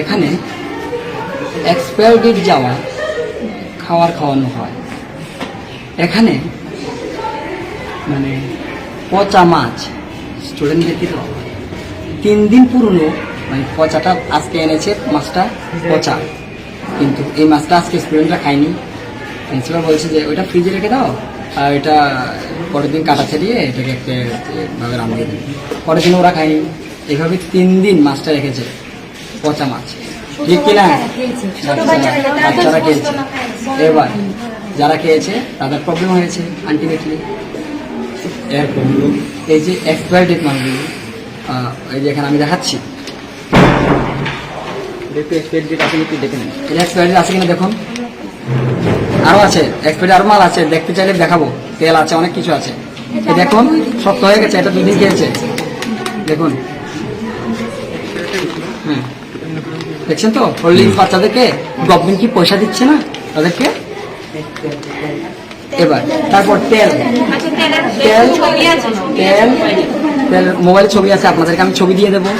এখানে expire date যাওয়া, খাওয়ার খাওয়ানো হয়। এখানে মানে পচা মাছ স্টুডেন্টদেরকে দেওয়া তিন দিন পুরনো মানে পচাটা আজকে এনেছে, মাছটা পচা। কিন্তু এই মাছটা আজকে স্টুডেন্টরা খায়নি। প্রিন্সিপাল বলছে যে, ওইটা ফ্রিজে রেখে দাও, আর এটা পরের দিন কাটা ছাড়িয়ে এটাকে একটা ভাবে রান্না দেবে। পরের দিন ওরা খায়নি। এইভাবে তিন দিন মাছটা রেখেছে। পচা মাছ। ঠিক কিনা? বাচ্চারা খেয়েছে এবার যারা খেয়েছে তাদের প্রবলেম হয়েছে আলটিমেটলি হলো এই যে এক্সপায়ার ডেট এই যে এখানে আমি দেখাচ্ছি। আছে কিনা দেখুন। আরও আছে। এক্সপায়ার মাল আছে। দেখতে চাইলে দেখাবো। তেল আছে অনেক কিছু আছে। দেখুন শক্ত হয়ে গেছে এটা দুদিন খেয়েছে। দেখুন। হ্যাঁ দেখছেন তো? হলদিংস বাচ্চাদেরকে গভর্নমেন্ট কি পয়সা দিচ্ছে না? তাদেরকে? এবার তারপর তেল। আচ্ছা তেল তেল তেল মোবাইল ছবি আছে আপনাদেরকে আমি ছবি দিয়ে দেবো।